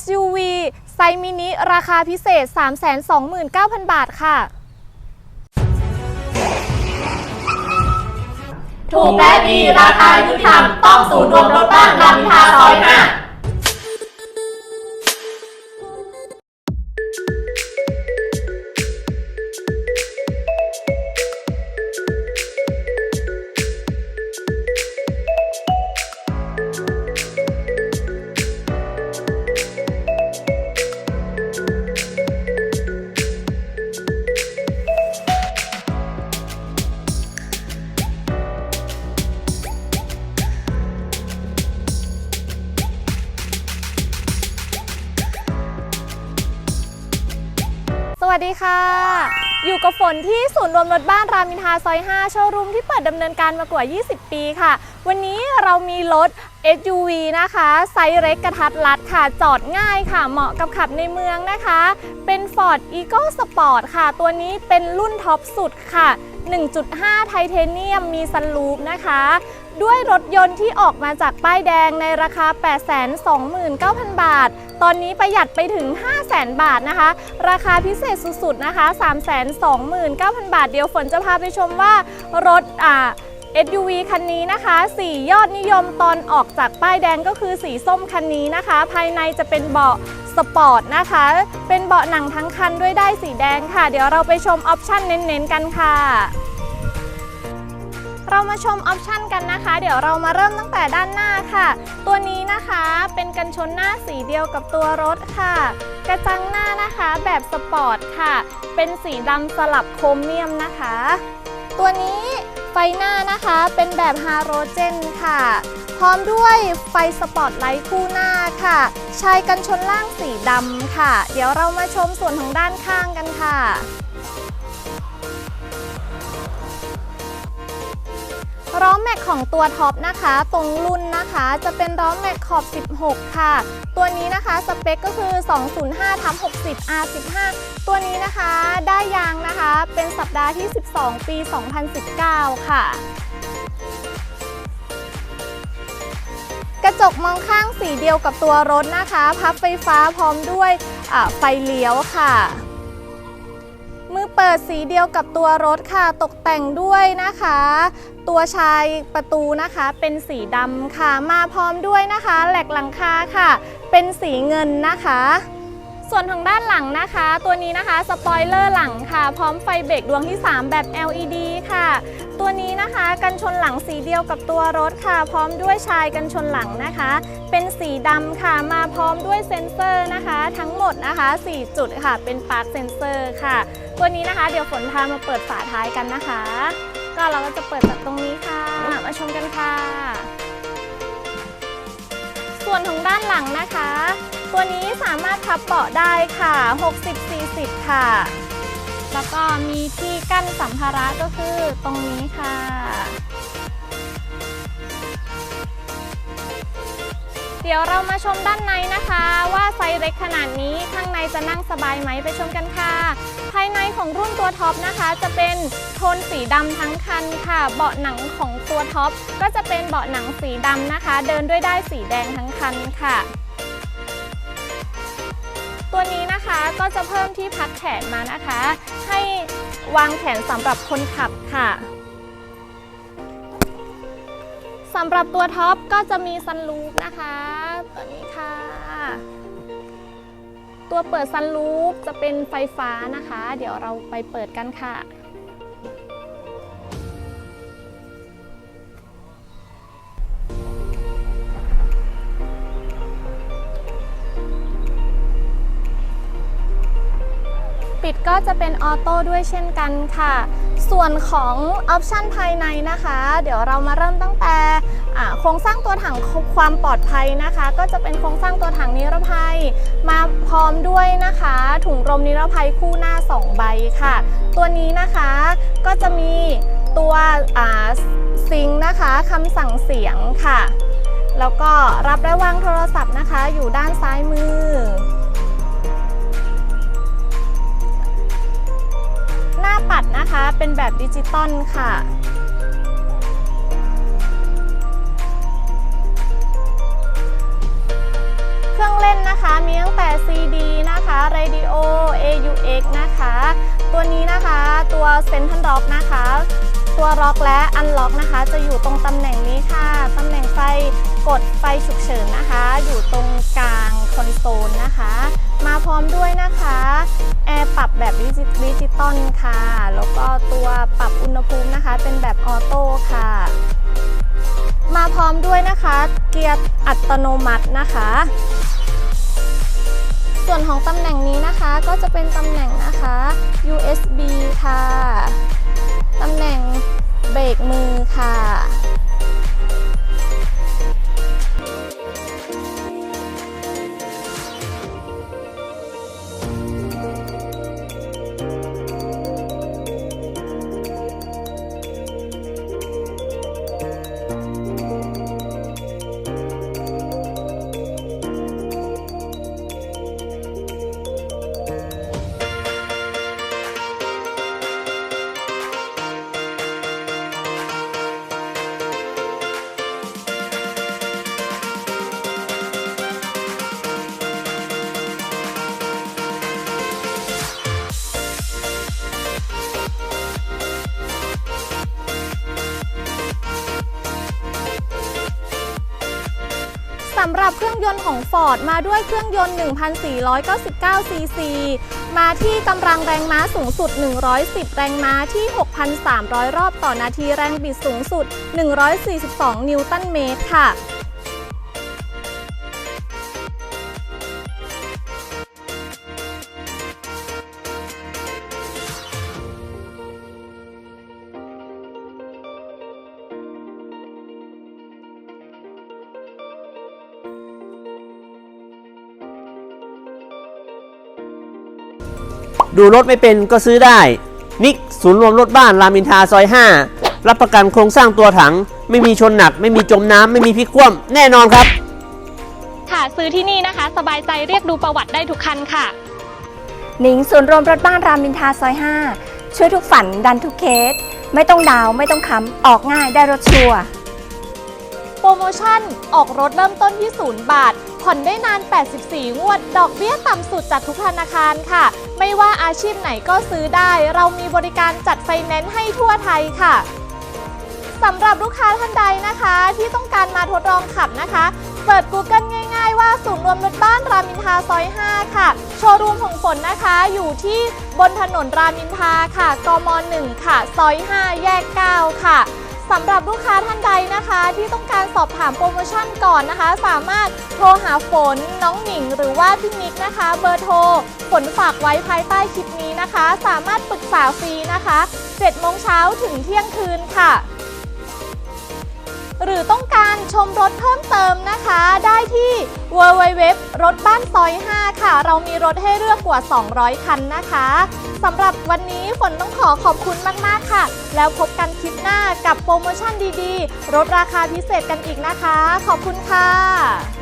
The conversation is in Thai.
SUV ไซส์มินิ ราคาพิเศษ 329,000 บาทค่ะ ถูกและดีราคายุติธรรมต้องศูนย์รวมรถบ้านรามอินทราซอยห้า สวัสดีค่ะ อยู่กับฝนที่ศูนย์รวมรถบ้านรามินทาซอย 5 โชว์รูมที่เปิดดำเนินการมากว่า 20 ปีค่ะ วันนี้เรามีรถ SUV นะคะ ไซส์เล็กกระทัดรัดค่ะ จอดง่ายค่ะ เหมาะกับขับในเมืองนะคะ เป็น Ford Eco Sport ค่ะ ตัวนี้เป็นรุ่นท็อปสุดค่ะ 1.5 ไทเทเนียมมีซันรูฟนะคะ ด้วยรถยนต์ที่ออกมาจากป้ายแดงในราคา 829,000 บาท ตอนนี้ประหยัดไปถึง 500,000 บาทนะคะ ราคาพิเศษสุดๆนะคะ 329,000 บาท เดี๋ยวฝนจะพาไปชมว่ารถอ่า SUV คันนี้นะคะ สียอดนิยมตอนออกจากป้ายแดงก็คือสีส้มคันนี้นะคะ ภายในจะเป็นเบาะ สปอร์ตนะคะ เป็นเบาะหนังทั้งคันด้วยได้สีแดงค่ะ เดี๋ยวเราไปชมออปชั่นเน้นๆกันค่ะ เรามาชมออปชันกันนะคะ เดี๋ยวเรามาเริ่มตั้งแต่ด้านหน้าค่ะ ตัวนี้นะคะเป็นกันชนหน้าสีเดียวกับตัวรถค่ะ กระจังหน้านะคะแบบสปอร์ตค่ะ เป็นสีดำสลับโครเมียมนะคะ ตัวนี้ไฟหน้านะคะเป็นแบบฮาโรเจนค่ะ ร้อมด้วยไฟสปอตไลท์คู่หน้าค่ะชายกันชนล่างสีดำค่ะ เดี๋ยวเรามาชมส่วนของด้านข้างกันค่ะล้อแม็กของตัวท็อปนะคะ ตรงรุ่นนะคะจะเป็นล้อแม็กขอบ 16 ค่ะ ตัวนี้นะคะสเปคก็คือ 205ทับ60 R15 ตัวนี้นะคะได้ยางนะคะเป็นสัปดาห์ที่ 12 ปี 2019 ค่ะ กระจกมองข้างสีเดียวกับตัวรถนะคะ พับไฟฟ้าพร้อมด้วยไฟเลี้ยวค่ะ มือเปิดสีเดียวกับตัวรถค่ะ ตกแต่งด้วยนะคะ ตัวชายประตูนะคะเป็นสีดำค่ะ มาพร้อมด้วยนะคะ แหลกหลังคาค่ะ เป็นสีเงินนะคะ ส่วนทางด้านหลังนะคะ ตัวนี้นะคะสปอยเลอร์หลังค่ะ พร้อมไฟเบรกดวงที่ 3 แบบ LED ค่ะ ตัวนี้นะคะกันชนหลังสีเดียวกับตัวรถค่ะ พร้อมด้วยชายกันชนหลังนะคะ เป็นสีดำค่ะมาพร้อมด้วยเซ็นเซอร์นะคะ ทั้งหมดนะคะ 4 จุดค่ะ เป็นปาร์คเซ็นเซอร์ค่ะ ตัวนี้นะคะเดี๋ยวฝนพามาเปิดฝาท้ายกันนะคะ ก็เราก็จะเปิดจากตรงนี้ค่ะ มาชมกันค่ะ ส่วนของด้านหลังนะคะ ตัวนี้สามารถพับเบาะได้ค่ะ 60-40 ค่ะ แล้วก็มีที่กั้นสัมภาระก็คือตรงนี้ค่ะ เดี๋ยวเรามาชมด้านในนะคะ ว่าไซส์เล็กขนาดนี้ข้างในจะนั่งสบายไหมไปชมกันค่ะ ภายในของรุ่นตัวท็อปนะคะ จะเป็นโทนสีดำทั้งคันค่ะ เบาะหนังของตัวท็อปก็จะเป็นเบาะหนังสีดำนะคะ เดินด้วยได้สีแดงทั้งคันค่ะ ตัวนี้นะคะก็จะเพิ่มที่พักแขนมานะคะ ให้วางแขนสำหรับคนขับค่ะสำหรับตัวท็อปก็จะมีซันรูฟนะคะ ตัวนี้ค่ะ ตัวเปิดซันรูฟจะเป็นไฟฟ้านะคะ เดี๋ยวเราไปเปิดกันค่ะ ปิดก็จะเป็นออโต้ด้วยเช่นกันค่ะ ส่วนของออปชันภายในนะคะ เดี๋ยวเรามาเริ่มตั้งแต่โครงสร้างตัวถังความปลอดภัยนะคะ ก็จะเป็นโครงสร้างตัวถังนิรภัย มาพร้อมด้วยนะคะ ถุงลมนิรภัยคู่หน้า 2 ใบค่ะ ตัวนี้นะคะก็จะมีตัวซิงค์นะคะคำสั่งเสียงค่ะ แล้วก็รับและวางโทรศัพท์นะคะ อยู่ด้านซ้ายมือ เป็นแบบดิจิตอลค่ะ เครื่องเล่นนะคะมีตั้งแต่ CD นะคะ Radio AUX นะคะ ตัวนี้นะคะตัว Central Lock นะคะ ตัวล็อกและ Unlock นะคะ จะอยู่ตรงตำแหน่งนี้ค่ะ ตำแหน่งไฟกดไฟฉุกเฉินนะคะ อยู่ตรงกลางคอนโซลนะคะ มาพร้อมด้วยนะคะ แอร์ปรับแบบดิจิดิจิต ภูมินะคะ เป็นแบบออโต้ค่ะ มาพร้อมด้วยนะคะ เกียร์อัตโนมัตินะคะ ส่วนของตำแหน่งนี้นะคะก็จะเป็นตำแหน่งนะคะ USB ค่ะำหรับเครื่องยนต์ของ Ford มาด้วยเครื่องยนต์ 1,499 ซีซี มาที่กำลังแรงม้าสูงสุด 110 แรงม้าที่ 6,300 รอบต่อนาทีแรงบิดสูงสุด 142 นิวตันเมตรค่ะ ดูรถไม่เป็นก็ซื้อได้นิกศูนย์รวมรถบ้านรามอินทราซอย 5 รับประกันโครงสร้างตัวถัง ไม่มีชนหนัก ไม่มีจมน้ำไม่มีพลิกคว่ำแน่นอนครับ ค่ะซื้อที่นี่นะคะ สบายใจเรียกดูประวัติได้ทุกคันค่ะ หนิงศูนย์รวมรถบ้านรามอินทราซอย 5 ช่วยทุกฝันดันทุกเคส ไม่ต้องดาวน์ไม่ต้องค้ำออกง่ายได้รถชัวร์ โปรโมชั่นออกรถเริ่มต้นที่ 0 บาท ผ่อนได้นาน 84 งวด ดอกเบี้ยต่ำสุดจากทุกธนาคารค่ะ ไม่ว่าอาชีพไหนก็ซื้อได้ เรามีบริการจัดไฟแนนซ์ให้ทั่วไทยค่ะสำหรับลูกค้าท่านใดนะคะ ที่ต้องการมาทดลองขับนะคะ เปิด Google ง่าย ๆ ว่าศูนย์รวมรถบ้านรามินทาซอย 5 ค่ะ โชว์รูมของฝนนะคะอยู่ที่บนถนนรามินทาค่ะ กม 1 ค่ะ ซอย 5 แยก 9 ค่ะ สำหรับลูกค้าท่านใดนะคะ ที่ต้องการสอบถามโปรโมชั่นก่อนนะคะ สามารถโทรหาฝนน้องหนิง หรือว่าพี่นิกนะคะ เบอร์โทรฝนฝากไว้ภายใต้คลิปนี้นะคะ สามารถปรึกษาฟรีนะคะ7โมงเช้าถึงเที่ยงคืนค่ะ หรือต้องการชมรถเพิ่มเติมนะคะ ได้ที่ www รถบ้านซอย 5 ค่ะ เรามีรถให้เลือกกว่า 200 คันนะคะสำหรับวันนี้ฝนต้องขอขอบคุณมาก ๆ ค่ะ แล้วพบกันคลิปหน้ากับโปรโมชั่นดีๆ รถราคาพิเศษกันอีกนะคะ ขอบคุณค่ะ